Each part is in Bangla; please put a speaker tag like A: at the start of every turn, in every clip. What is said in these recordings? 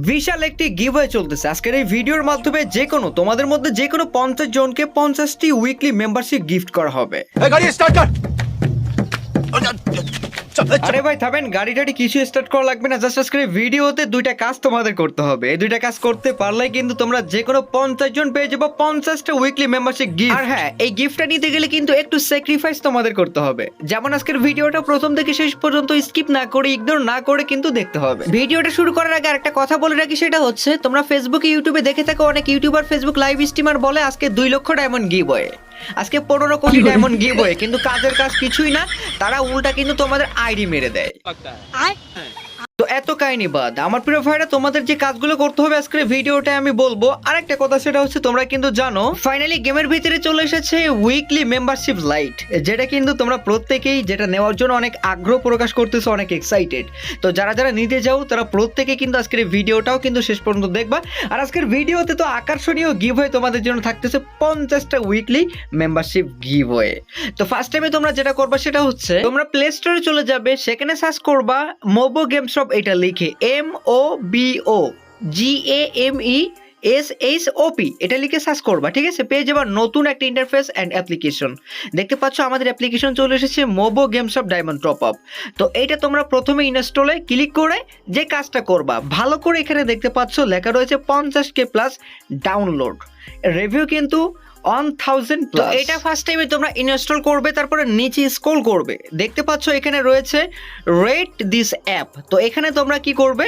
A: বিশাল একটি গিভওয়ে চলতেছে। আজকের এই ভিডিওর মাধ্যমে যে কোনো, তোমাদের মধ্যে যে কোনো পঞ্চাশ জনকে পঞ্চাশটি উইকলি মেম্বারশিপ গিফট করা হবে। আরে ভাই থামেন গাড়ি টাড়ি কিছু স্টার্ট করা লাগবে না জাস্ট আজকের ভিডিওতে দুইটা কাজ তোমাদের করতে হবে। এই দুইটা কাজ করতে পারলেই কিন্তু তোমরা যে কোনো পঞ্চাশ জন পেয়ে যাব পঞ্চাশটা উইকলি মেম্বারশিপ গিফট আর হ্যাঁ এই গিফটটা নিতে গেলে কিন্তু একটু স্যাক্রিফাইস তোমাদের করতে হবে। যেমন আজকের ভিডিওটা প্রথম থেকে শেষ পর্যন্ত স্কিপ না করে ইগনোর না করে কিন্তু দেখতে হবে। ভিডিওটা শুরু করার আগে একটা কথা বলে রাখি সেটা হচ্ছে তোমরা ফেসবুকে ইউটিউবে দেখে থাকো অনেক ইউটিউবার ফেসবুক লাইভ স্ট্রিমার বলে আজকে দুই লক্ষ ডায়মন্ড গিভওয়ে আজকে পনেরো কোটি ডায়মন্ড গিভওয়ে কিন্তু কাজের কাজ কিছুই না তারা উল্টা কিন্তু তোমাদের আইডি মেরে দেয়। এত কাহিনী বাদ। আমার প্রিয় ভাইরা, তোমাদের যে কাজগুলো করতে হবে আজকের ভিডিওটা আমি বলব। আরেকটা কথা, সেটা হচ্ছে তোমরা কিন্তু জানো ফাইনালি গেমের ভিতরে চলে এসেছে উইকলি মেম্বারশিপ লাইট যেটা কিন্তু তোমরা প্রত্যেকেই যেটা নেওয়ার জন্য অনেক আগ্রহ প্রকাশ করতেছো, অনেক এক্সাইটেড তো যারা যারা নিতে যাও, তারা প্রত্যেকে কিন্তু আজকের ভিডিওটাও কিন্তু শেষ পর্যন্ত দেখবা। আর আজকের ভিডিওতে তো আকর্ষণীয় গিভ হয়ে তোমাদের জন্য থাকতেছে পঞ্চাশটা উইকলি মেম্বারশিপ গিভ হয়ে তো ফার্স্ট টাইমে তোমরা যেটা করবা, সেটা হচ্ছে তোমরা প্লে স্টোরে চলে যাবে, সেখানে সার্চ করবা মোবো গেম শপ এটা লিখে M O B O G A M E S H O P এটা লিখে সার্চ করবা, ঠিক আছে? পেয়ে যাবার নতুন একটা ইন্টারফেস অ্যান্ড অ্যাপ্লিকেশন দেখতে পাচ্ছ আমাদের অ্যাপ্লিকেশন চলে এসেছে Mobo games of diamond top up তো এইটা তোমরা প্রথমে ইনস্টলে ক্লিক করে যে কাজটা করবা, ভালো করে এখানে দেখতে পাচ্ছ লেখা রয়েছে পঞ্চাশ কে প্লাস ডাউনলোড রিভিউ কিন্তু ওয়ান থাউজেন্ড তো এটা ফার্স্ট টাইমে তোমরা ইনস্টল করবে তারপরে নিচে স্ক্রল করবে। দেখতে পাচ্ছ এখানে রয়েছে রেট দিস অ্যাপ তো এখানে তোমরা কি করবে?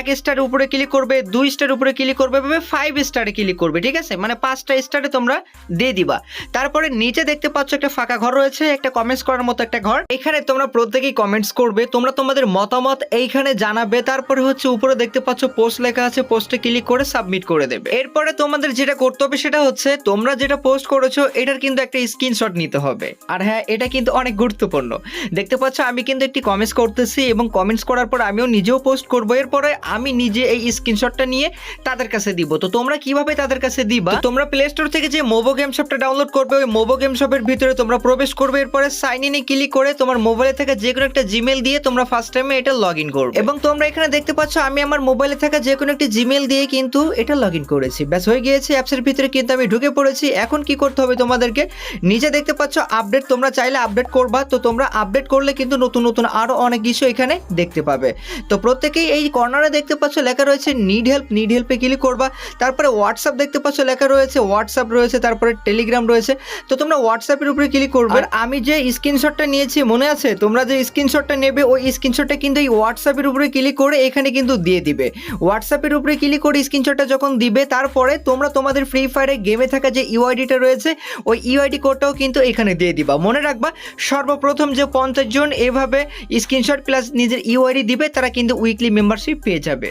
A: এক স্টার উপরে ক্লিক করবে দুই স্টার উপরে ক্লিক করবে ভাবে ফাইভ স্টারে ক্লিক করবে ঠিক আছে? মানে পাঁচটা স্টারে তোমরা দিয়ে দিবা। তারপরে নিচে দেখতে পাচ্ছ একটা ফাঁকা ঘর রয়েছে একটা কমেন্টস করার মতো একটা ঘর। এখানে তোমরা প্রত্যেকেই কমেন্টস করবে তোমরা তোমাদের মতামত এইখানে জানাবে। তারপরে হচ্ছে উপরে দেখতে পাচ্ছ পোস্ট লেখা আছে পোস্টে ক্লিক করে সাবমিট করে দেবে। এরপরে তোমাদের যেটা করতে হবে সেটা হচ্ছে তোমরা যেটা পোস্ট করেছ, এটার কিন্তু একটা স্ক্রিনশট নিতে হবে। আর হ্যাঁ এটা কিন্তু অনেক গুরুত্বপূর্ণ। দেখতে পাচ্ছ, আমি কিন্তু একটি কমেন্টস করতেছি এবং কমেন্টস করার পর আমিও নিজেও পোস্ট করব। এরপরে আমি নিজে এই স্ক্রিনশটটা নিয়ে তাদের কাছে দিব। তো তোমরা কীভাবে তাদের কাছে দিবা? তোমরা প্লে স্টোর থেকে যে মোবো গেম শপটা ডাউনলোড করবে, ওই মোবো গেম শপের ভিতরে তোমরা প্রবেশ করবে। এরপরে সাইন ইনে ক্লিক করে তোমার মোবাইলে থেকে যে কোনো একটা জিমেল দিয়ে তোমরা ফার্স্ট টাইমে এটা লগ ইন করবে। এবং তোমরা এখানে দেখতে পাচ্ছ, আমি আমার মোবাইলে থাকা যে কোনো একটি জিমেল দিয়ে কিন্তু এটা লগ ইন করেছি। ব্যাস, হয়ে গিয়েছে অ্যাপসের ভিতরে কিন্তু আমি ঢুকে পড়েছি এখন কি করতে হবে তোমাদেরকে? নিচে দেখতে পাচ্ছ আপডেট তোমরা চাইলে আপডেট করবা। তো তোমরা আপডেট করলে কিন্তু নতুন নতুন আরও অনেক কিছু এখানে দেখতে পাবে। তো প্রত্যেকেই এই কর্নারে দেখতে পাচ্ছ লেখা রয়েছে নিড হেল্প নিড হেল্পে ক্লিক করবা। তারপরে হোয়াটসঅ্যাপ দেখতে পাচ্ছ লেখা রয়েছে হোয়াটসঅ্যাপ রয়েছে তারপরে টেলিগ্রাম রয়েছে। তো তোমরা হোয়াটসঅ্যাপের উপরে ক্লিক করবে। আর আমি যে স্ক্রিনশটটা নিয়েছি মনে আছে? তোমরা যে স্ক্রিনশটটা নেবে ওই স্ক্রিনশটটা কিন্তু এই হোয়াটসঅ্যাপের উপরে ক্লিক করে এখানে কিন্তু দিয়ে দিবে। হোয়াটসঅ্যাপের উপরে ক্লিক করে স্ক্রিনশটটা যখন দিবে তারপরে তোমরা তোমাদের ফ্রি ফায়ারে গেমে থাকা যে ইউআইডিটা রয়েছে, ওই ইউআইডি কোডটাও কিন্তু এখানে দিয়ে দিবা। মনে রাখবা, সর্বপ্রথম যে পঞ্চাশ জন এভাবে স্ক্রিনশট প্লাস নিজের ইউআইডি দিবে, তারা কিন্তু উইকলি মেম্বারশিপ পেয়ে যাবে।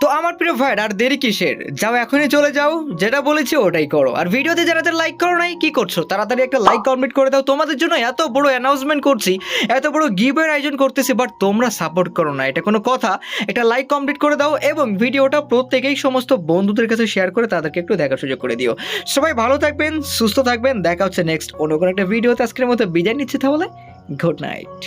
A: তো আমার প্রিয় ভাই আর দেরি কিসের? যাও এখনই চলে যাও, যেটা বলেছি ওটাই করো। আর ভিডিওতে যারা যারা লাইক করো নাই, কি করছ? তাড়াতাড়ি একটা লাইক কমেন্ট করে দাও। তোমাদের জন্য এত বড় অ্যানাউন্সমেন্ট করছি, এত বড় গিভের আয়োজন করতেছি বাট তোমরা সাপোর্ট করো না। এটা কোনো কথা। একটা লাইক কমপ্লিট করে দাও এবং ভিডিওটা প্রত্যেকেই সমস্ত বন্ধুদের কাছে শেয়ার করে তাদেরকে একটু দেখার সুযোগ করে দিও। সবাই ভালো থাকবেন, সুস্থ থাকবেন। দেখা হচ্ছে নেক্সট অন্য কোনো একটা ভিডিওতে আজকের মতো বিদায় নিচ্ছে তাহলে গুড নাইট